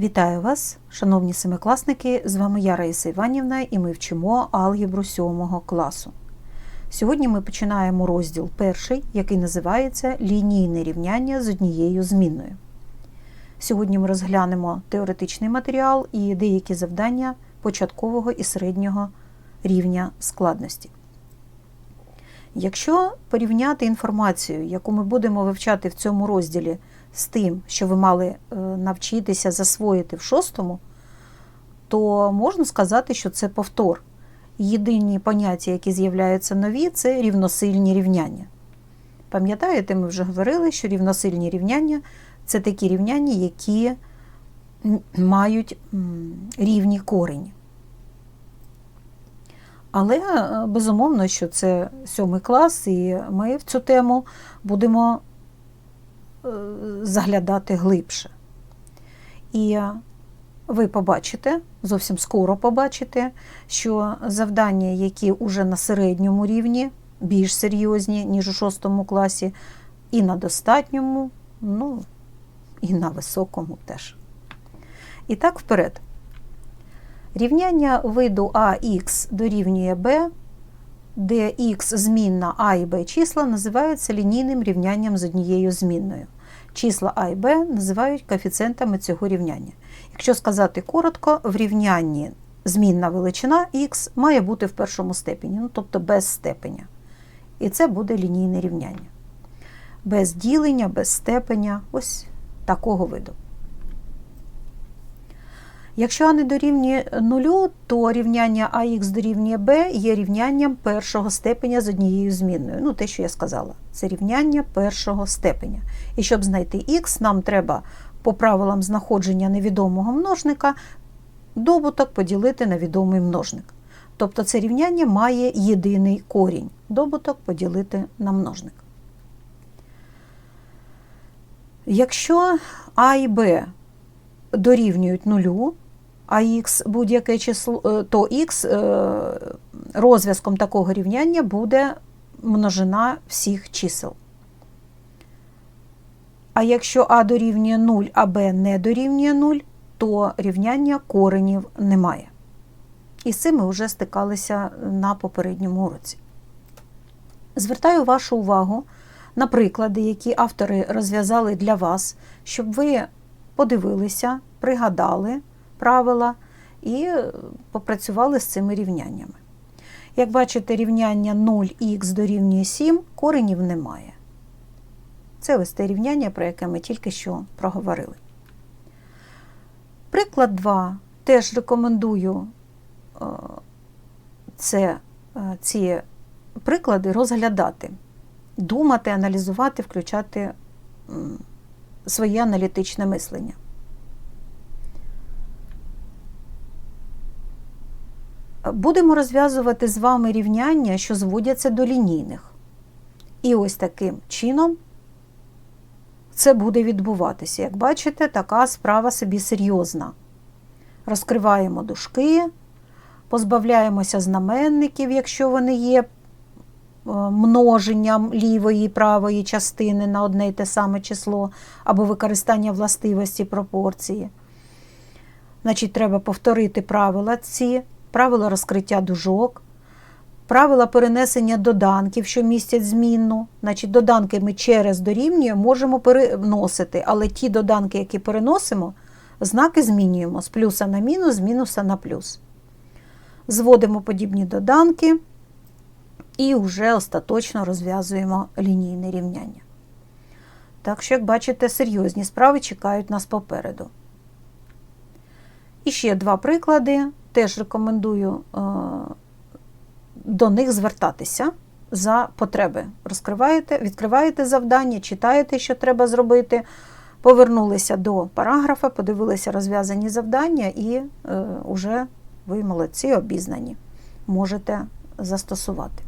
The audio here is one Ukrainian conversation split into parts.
Вітаю вас, шановні семикласники! З вами я Раїса Іванівна і ми вчимо алгебру 7 класу. Сьогодні ми починаємо розділ перший, який називається Лінійне рівняння з однією змінною. Сьогодні ми розглянемо теоретичний матеріал і деякі завдання початкового і середнього рівня складності. Якщо порівняти інформацію, яку ми будемо вивчати в цьому розділі, з тим, що ви мали е, навчитися засвоїти в шостому, то можна сказати, що це повтор. Єдині поняття, які з'являються нові, це рівносильні рівняння. Пам'ятаєте, ми вже говорили, що рівносильні рівняння це такі рівняння, які мають рівні корені. Але е, безумовно, що це сьомий клас, і ми в цю тему будемо заглядати глибше. І ви побачите, зовсім скоро побачите, що завдання, які вже на середньому рівні, більш серйозні, ніж у шостому класі, і на достатньому, ну, і на високому теж. І так вперед. Рівняння виду ax дорівнює b, де х змінна а і b числа називаються лінійним рівнянням з однією змінною. Числа а і b називають коефіцієнтами цього рівняння. Якщо сказати коротко, в рівнянні змінна величина х має бути в першому степені, ну, тобто без степеня. І це буде лінійне рівняння. Без ділення, без степеня, ось такого виду. Якщо а не дорівнює нулю, то рівняння АХ дорівнює Б є рівнянням першого степеня з однією змінною. Ну, те, що я сказала, це рівняння першого степеня. І щоб знайти х, нам треба по правилам знаходження невідомого множника добуток поділити на відомий множник. Тобто це рівняння має єдиний корінь. Добуток поділити на множник. Якщо А і Б дорівнюють нулю, а х будь-яке число, е, то х е, розв'язком такого рівняння буде множина всіх чисел. А якщо А дорівнює 0, а Б не дорівнює 0, то рівняння коренів немає. І з цим ми вже стикалися на попередньому уроці. Звертаю вашу увагу на приклади, які автори розв'язали для вас, щоб ви подивилися, пригадали правила і попрацювали з цими рівняннями. Як бачите, рівняння 0х дорівнює 7, коренів немає. Це ось те рівняння, про яке ми тільки що проговорили. Приклад 2. Теж рекомендую е, це, е, ці приклади розглядати, думати, аналізувати, включати своє аналітичне мислення. Будемо розв'язувати з вами рівняння, що зводяться до лінійних. І ось таким чином це буде відбуватися. Як бачите, така справа собі серйозна. Розкриваємо дужки, позбавляємося знаменників, якщо вони є множенням лівої і правої частини на одне й те саме число, або використання властивості пропорції. Значить, треба повторити правила ці, правила розкриття дужок, правила перенесення доданків, що містять змінну. Значить, Доданки ми через дорівнює можемо переносити, але ті доданки, які переносимо, знаки змінюємо з плюса на мінус, з мінуса на плюс. Зводимо подібні доданки і вже остаточно розв'язуємо лінійне рівняння. Так що, як бачите, серйозні справи чекають нас попереду. І ще два приклади. Теж рекомендую е, до них звертатися за потреби. Розкриваєте, відкриваєте завдання, читаєте, що треба зробити. Повернулися до параграфа, подивилися розв'язані завдання, і вже е, ви молодці обізнані, можете застосувати.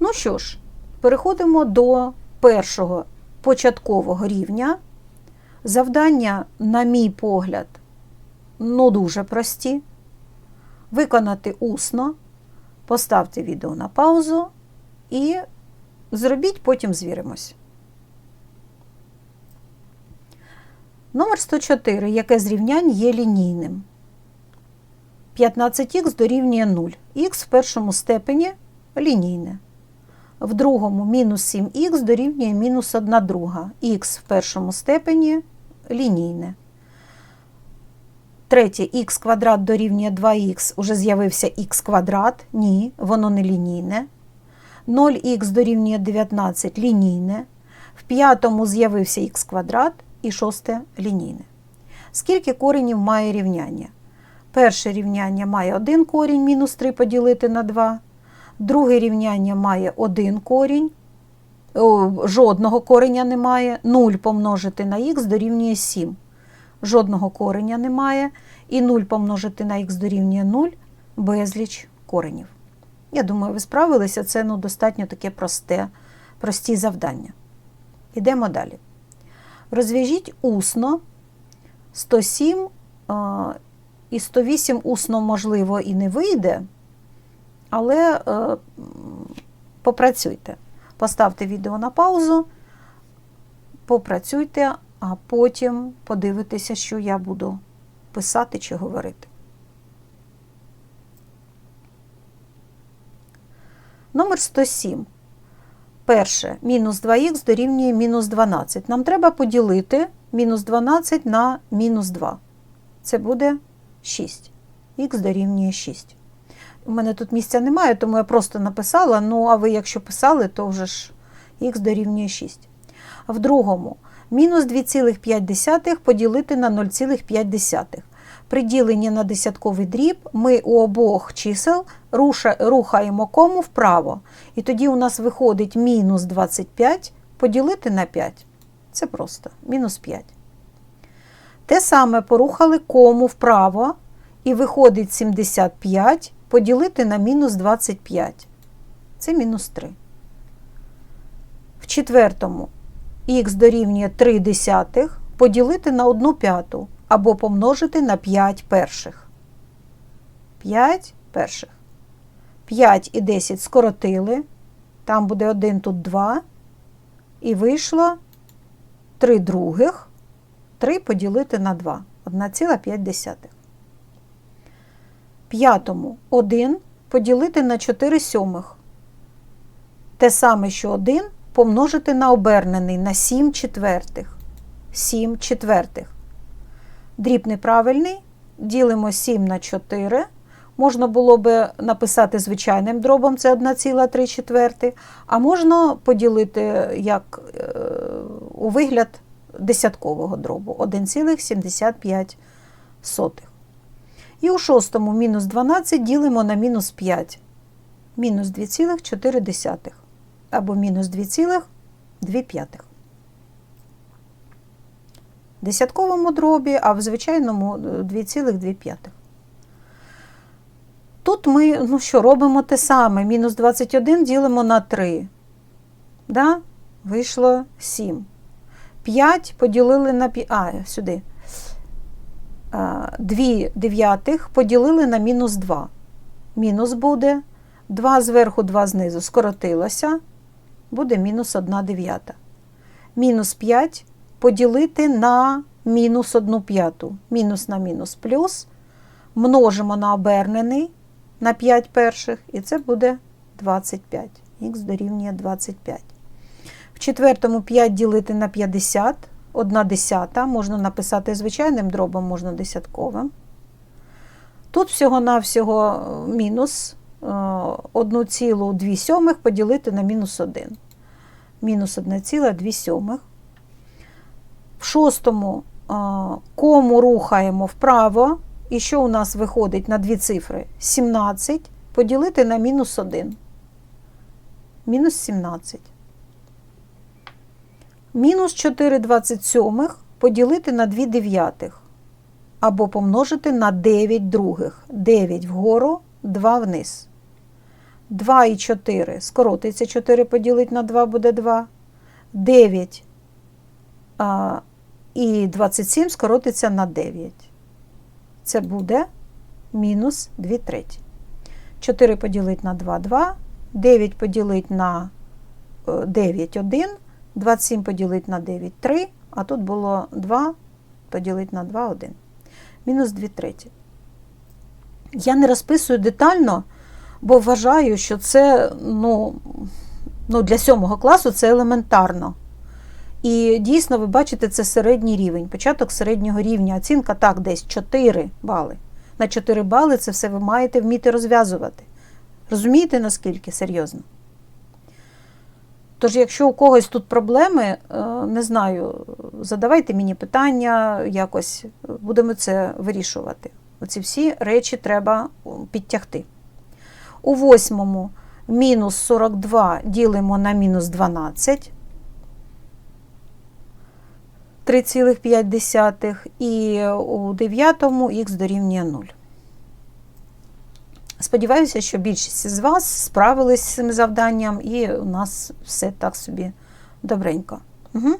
Ну що ж, переходимо до першого початкового рівня. Завдання, на мій погляд, ну дуже прості. Виконати усно, поставте відео на паузу і зробіть, потім звіримось. Номер 104. Яке з рівнянь є лінійним? 15х дорівнює 0. Х в першому степені лінійне. В другому мінус 7х дорівнює мінус 1 друга. Х в першому степені лінійне. Третє х квадрат дорівнює 2х, уже з'явився х квадрат. Ні, воно не лінійне. 0х дорівнює 19 лінійне. В п'ятому з'явився х квадрат і шосте лінійне. Скільки коренів має рівняння? Перше рівняння має один корінь, мінус 3 поділити на 2. Друге рівняння має один корінь, жодного кореня немає. 0 помножити на х дорівнює 7. Жодного кореня немає. І 0 помножити на х дорівнює 0 безліч коренів. Я думаю, ви справилися, це ну, достатньо таке просте, прості завдання. Йдемо далі. Розв'яжіть усно 107 і 108 усно, можливо, і не вийде, але е, попрацюйте. Поставте відео на паузу, попрацюйте, а потім подивитеся, що я буду писати чи говорити. Номер 107. Перше, мінус 2х дорівнює мінус 12. Нам треба поділити мінус 12 на мінус 2. Це буде 6. Х дорівнює 6. У мене тут місця немає, тому я просто написала. Ну, а ви, якщо писали, то вже ж х дорівнює 6. В другому, мінус 2,5 поділити на 0,5. При діленні на десятковий дріб ми у обох чисел рухаємо кому вправо. І тоді у нас виходить мінус 25 поділити на 5. Це просто мінус 5. Те саме порухали кому вправо, і виходить 75 поділити на мінус 25. Це мінус 3. В четвертому х дорівнює 3 десятих поділити на 1 п'яту або помножити на 5 перших. 5 перших. 5 і 10 скоротили. Там буде 1, тут 2. І вийшло 3 других. 3 поділити на 2. 1,5. П'ятому 1 поділити на 4 сьомих. Те саме, що 1 помножити на обернений на 7 четвертих. 7 четвертих. Дріб неправильний. Ділимо 7 на 4. Можна було би написати звичайним дробом, це 1,3 четверти, а можна поділити як е, у вигляд десяткового дробу 1,75. І у шостому мінус 12 ділимо на мінус 5. Мінус 2,4 або мінус 2,2. В десятковому дробі, а в звичайному 2,2. Тут ми ну що, робимо те саме. Мінус 21 ділимо на 3. Да? Вийшло 7. 5 поділили на 5. А, сюди. 2 дев'ятих поділили на мінус 2. Мінус буде. 2 зверху, 2 знизу скоротилося. Буде мінус 1 дев'ята. Мінус 5 поділити на мінус 1 п'яту. Мінус на мінус плюс. Множимо на обернений на 5 перших, і це буде 25. Х дорівнює 25. В четвертому 5 ділити на 50, 1 десята. Можна написати звичайним дробом, можна десятковим. Тут всього-навсього мінус 1,2 сьомих поділити на мінус 1. Мінус 1,2 сьомих. В шостому кому рухаємо вправо. І що у нас виходить на дві цифри? 17 поділити на мінус 1. Мінус 17. Мінус 4 27 поділити на 2 дев'ятих. Або помножити на 9 других. 9 вгору, 2 вниз. 2 і 4 скоротиться 4 поділити на 2 буде 2. 9 а, і 27 скоротиться на 9. Це буде мінус 2 треті. 4 поділити на 2 2, 9 поділити на 9 1, 27 поділити на 9 3, а тут було 2, поділити на 2 1. Мінус 2 треті. Я не розписую детально, бо вважаю, що це ну, ну, для сьомого класу це елементарно. І дійсно, ви бачите, це середній рівень, початок середнього рівня. Оцінка так, десь 4 бали. На 4 бали це все ви маєте вміти розв'язувати. Розумієте, наскільки серйозно? Тож, якщо у когось тут проблеми, е, не знаю, задавайте мені питання, якось будемо це вирішувати. Оці всі речі треба підтягти. У восьмому мінус 42 ділимо на мінус 12. 3,5 і у дев'ятому х дорівнює 0. Сподіваюся, що більшість з вас справились з цим завданням, і у нас все так собі добренько. Угу.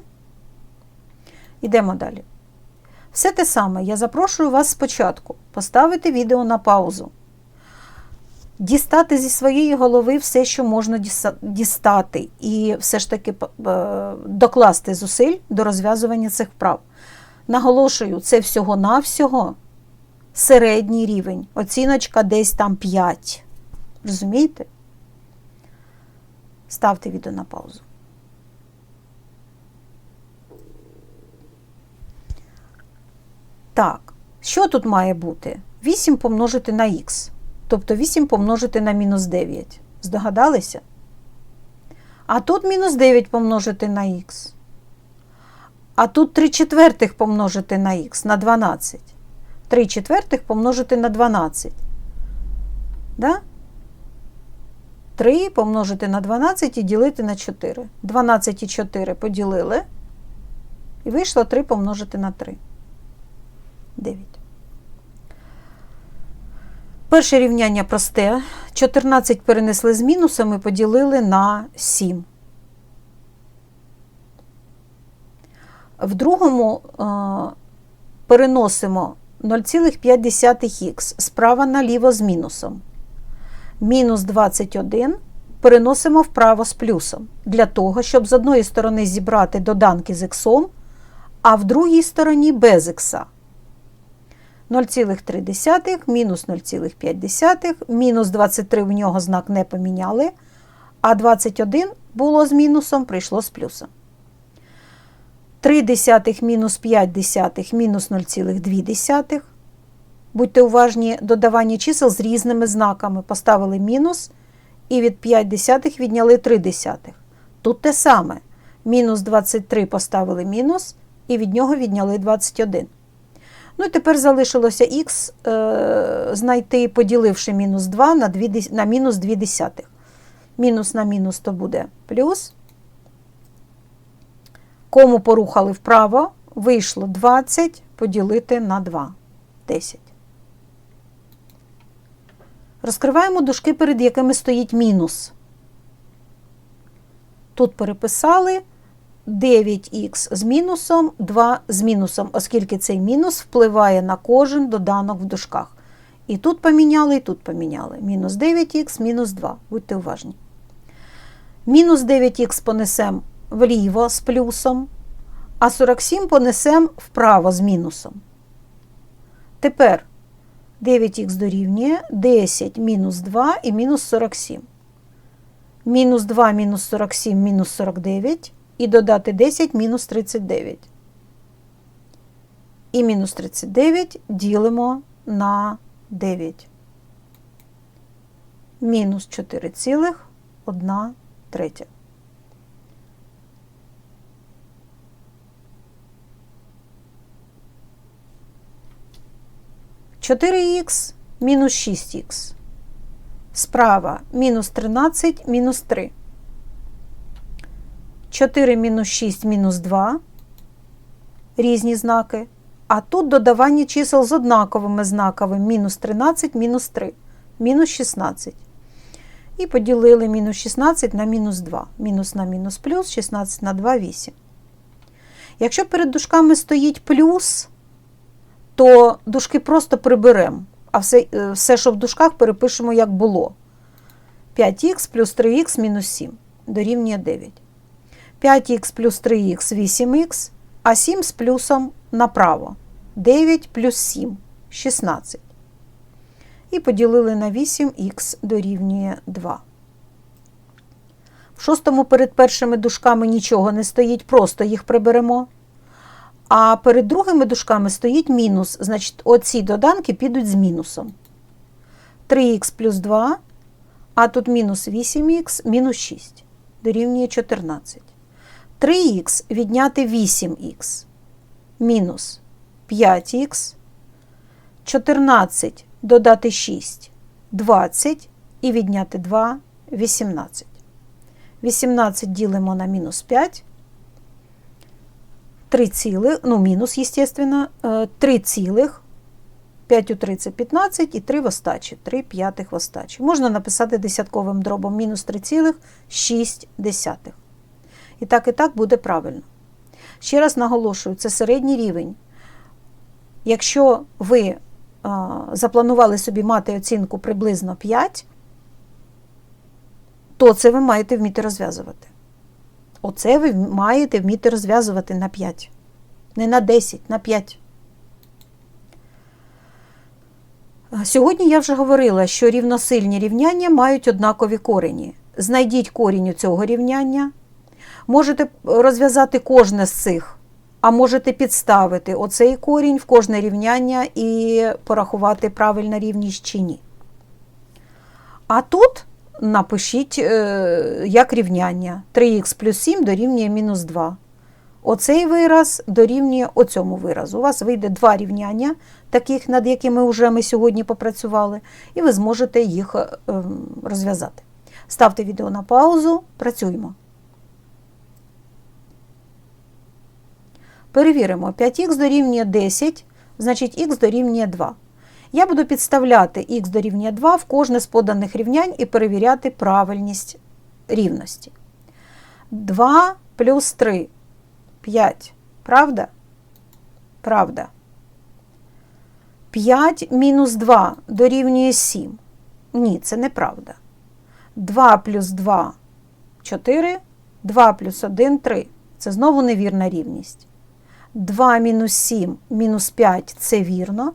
Йдемо далі. Все те саме, я запрошую вас спочатку поставити відео на паузу, дістати зі своєї голови все, що можна дістати, і все ж таки е, докласти зусиль до розв'язування цих вправ. Наголошую, це всього-навсього середній рівень. Оціночка десь там 5. Розумієте? Ставте відео на паузу. Так, що тут має бути? 8 помножити на х. Тобто 8 помножити на мінус 9. Здогадалися? А тут мінус 9 помножити на х. А тут 3 четвертих помножити на х на 12. 3 четвертих помножити на 12. Да? 3 помножити на 12 і ділити на 4. 12 і 4 поділили. І вийшло 3 помножити на 3. 9. Перше рівняння просте. 14 перенесли з мінусом і поділили на 7. В другому е, переносимо 0,5х справа наліво з мінусом. Мінус 21 переносимо вправо з плюсом. Для того, щоб з одної сторони зібрати доданки з х, а в другій стороні без х. 0,3 мінус 0,5, мінус 23 в нього знак не поміняли, а 21 було з мінусом, прийшло з плюсом. 3 десятих мінус 5 десятих мінус 0,2. Будьте уважні, додавання чисел з різними знаками. Поставили мінус і від 5 десятих відняли 3 десятих. Тут те саме. Мінус 23 поставили мінус, і від нього відняли 21. Ну і тепер залишилося х е, знайти, поділивши мінус 2 на 2, на мінус 2 десятих. Мінус на мінус то буде плюс. Кому порухали вправо, вийшло 20 поділити на 2. 10. Розкриваємо дужки, перед якими стоїть мінус. Тут переписали 9х з мінусом, 2 з мінусом, оскільки цей мінус впливає на кожен доданок в дужках. І тут поміняли, і тут поміняли. Мінус 9х, мінус 2. Будьте уважні. Мінус 9х понесемо вліво з плюсом, а 47 понесемо вправо з мінусом. Тепер 9х дорівнює 10 мінус 2 і мінус 47. Мінус 2 мінус 47 мінус 49 і додати 10 мінус 39. І мінус 39 ділимо на 9. Мінус 4,1 третя. 4х мінус 6х. Справа мінус 13 мінус 3. 4 мінус 6 мінус 2. Різні знаки. А тут додавання чисел з однаковими знаками мінус 13 мінус 3, мінус 16. І поділили мінус 16 на мінус 2. Мінус на мінус плюс 16 на 2 8. Якщо перед дужками стоїть плюс, то дужки просто приберемо, а все, е, все, що в дужках, перепишемо, як було. 5х плюс 3х мінус 7 дорівнює 9. 5х плюс 3х 8х, а 7 з плюсом направо. 9 плюс 7 16. І поділили на 8х дорівнює 2. В шостому перед першими дужками нічого не стоїть, просто їх приберемо. А перед другими дужками стоїть мінус, значить, оці доданки підуть з мінусом. 3х плюс 2, а тут мінус 8х, мінус 6, дорівнює 14. 3х відняти 8х, мінус 5х, 14 додати 6, 20 і відняти 2 18. 18 ділимо на мінус 5. 3 цілих, ну, мінус, естественно, 3 цілих, 5 у 3 це 15 і 3 в остачі, 3 п'ятих в остачі. Можна написати десятковим дробом мінус 3,6. І так, і так буде правильно. Ще раз наголошую, це середній рівень. Якщо ви а, запланували собі мати оцінку приблизно 5, то це ви маєте вміти розв'язувати. Оце ви маєте вміти розв'язувати на 5. Не на 10, на 5. Сьогодні я вже говорила, що рівносильні рівняння мають однакові корені. Знайдіть корінь у цього рівняння. Можете розв'язати кожне з цих, а можете підставити оцей корінь в кожне рівняння і порахувати правильна рівність чи ні. А тут напишіть е, як рівняння. 3х плюс 7 дорівнює мінус 2. Оцей вираз дорівнює оцьому виразу. У вас вийде два рівняння, таких, над якими вже ми сьогодні попрацювали, і ви зможете їх е, ем, розв'язати. Ставте відео на паузу, працюємо. Перевіримо, 5х дорівнює 10, значить х дорівнює 2. Я буду підставляти х дорівнює 2 в кожне з поданих рівнянь і перевіряти правильність рівності. 2 плюс 3 5. Правда? Правда. 5 мінус 2 дорівнює 7. Ні, це неправда. 2 плюс 2 4. 2 плюс 1 3. Це знову невірна рівність. 2 мінус 7 мінус 5 це вірно.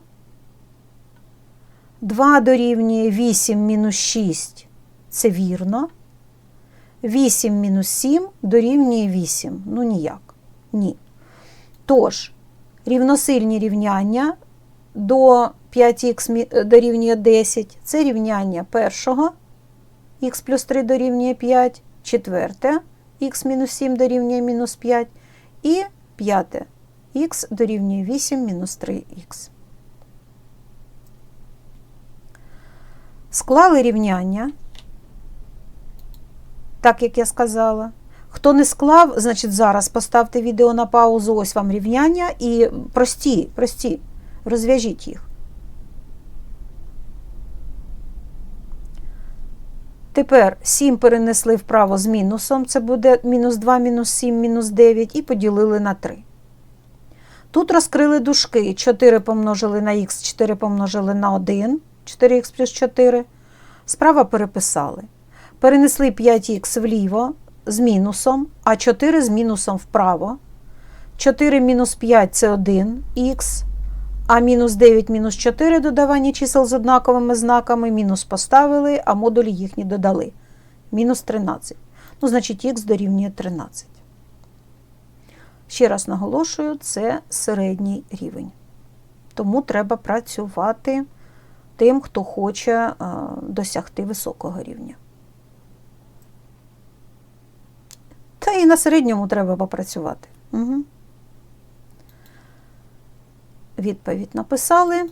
2 дорівнює 8 мінус 6 це вірно. 8 мінус 7 дорівнює 8. Ну ніяк. Ні. Тож, рівносильні рівняння до 5х дорівнює 10 це рівняння першого х плюс 3 дорівнює 5, четверте х мінус 7 дорівнює мінус 5 і п'яте х дорівнює 8 мінус 3х. Склали рівняння, так як я сказала. Хто не склав, значить зараз поставте відео на паузу, ось вам рівняння і прості, прості, розв'яжіть їх. Тепер 7 перенесли вправо з мінусом, це буде мінус 2, мінус 7, мінус 9, і поділили на 3. Тут розкрили дужки, 4 помножили на х, 4 помножили на 1, 4х плюс 4. Справа переписали. Перенесли 5х вліво з мінусом, а 4 з мінусом вправо. 4 мінус 5 це 1х, а мінус 9 мінус 4 додавання чисел з однаковими знаками, мінус поставили, а модулі їхні додали. Мінус 13. Ну, значить, х дорівнює 13. Ще раз наголошую, це середній рівень. Тому треба працювати тим, хто хоче досягти високого рівня. Та і на середньому треба попрацювати. Угу. Відповідь написали.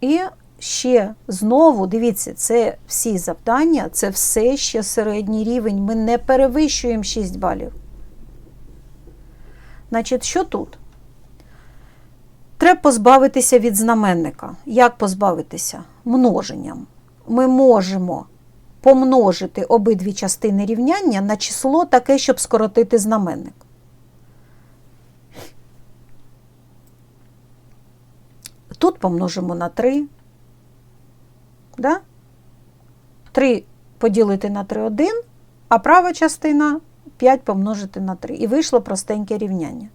І ще знову, дивіться, це всі завдання, це все ще середній рівень. Ми не перевищуємо 6 балів. Значить, що тут? Треба позбавитися від знаменника. Як позбавитися? Множенням. Ми можемо помножити обидві частини рівняння на число таке, щоб скоротити знаменник. Тут помножимо на 3. Да? 3 поділити на 3 1, а права частина 5 помножити на 3. І вийшло простеньке рівняння.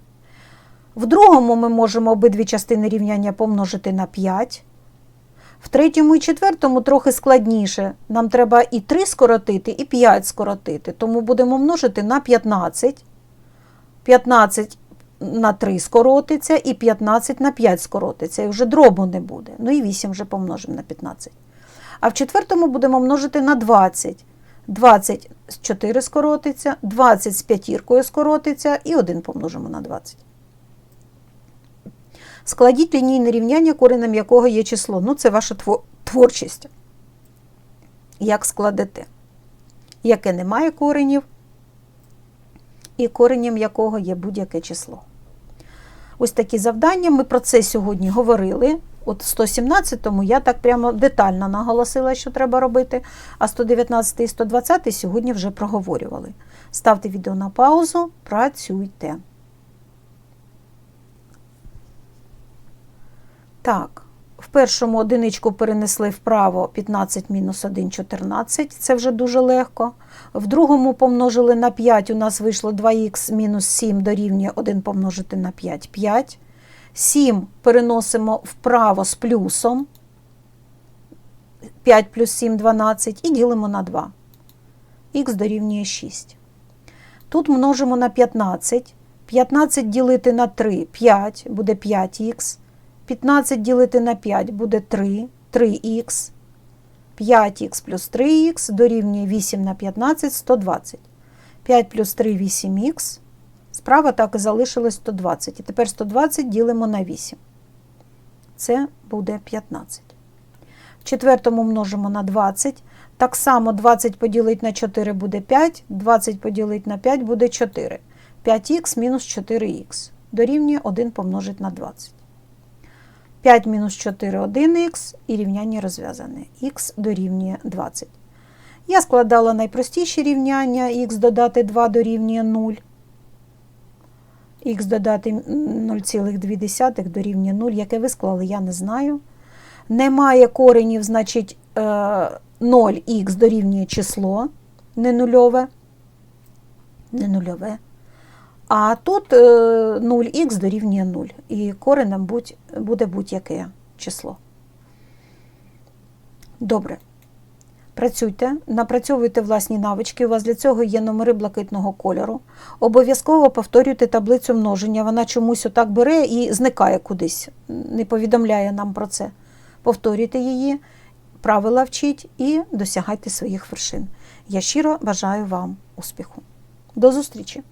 В другому ми можемо обидві частини рівняння помножити на 5. В третьому і четвертому трохи складніше. Нам треба і 3 скоротити, і 5 скоротити. Тому будемо множити на 15. 15 на 3 скоротиться, і 15 на 5 скоротиться. І вже дробу не буде. Ну і 8 вже помножимо на 15. А в четвертому будемо множити на 20. 20 з 4 скоротиться, 20 з п'ятіркою скоротиться і 1 помножимо на 20. Складіть лінійне рівняння, коренем якого є число. Ну, це ваша творчість. Як складете? Яке не має коренів, і коренем якого є будь-яке число. Ось такі завдання. Ми про це сьогодні говорили. От 117-му я так прямо детально наголосила, що треба робити, а 119 і 120 сьогодні вже проговорювали. Ставте відео на паузу, працюйте. Так, в першому одиничку перенесли вправо 15 мінус 1 – 14, це вже дуже легко. В другому помножили на 5, у нас вийшло 2х мінус 7 дорівнює 1 помножити на 5 – 5. 7 переносимо вправо з плюсом. 5 плюс 7 – 12 і ділимо на 2. Х дорівнює 6. Тут множимо на 15. 15 ділити на 3 – 5, буде 5х. 15 ділити на 5 буде 3, 3х. 5х плюс 3х дорівнює 8 на 15 – 120. 5 плюс 3 – 8х. Справа так і залишилось 120. І тепер 120 ділимо на 8. Це буде 15. В четвертому множимо на 20. Так само 20 поділити на 4 буде 5, 20 поділити на 5 буде 4. 5х мінус 4х дорівнює 1 помножити на 20. 5 мінус 4 – 1х і рівняння розв'язане. Х дорівнює 20. Я складала найпростіші рівняння. Х додати 2 дорівнює 0. Х додати 0,2 дорівнює 0. Яке ви склали, я не знаю. Немає коренів, значить 0х дорівнює число, не нульове. Не нульове. А тут 0х дорівнює 0. І коренем буде будь-яке число. Добре. Працюйте, напрацьовуйте власні навички. У вас для цього є номери блакитного кольору. Обов'язково повторюйте таблицю множення. Вона чомусь отак бере і зникає кудись, не повідомляє нам про це. Повторюйте її, правила вчіть і досягайте своїх вершин. Я щиро бажаю вам успіху. До зустрічі!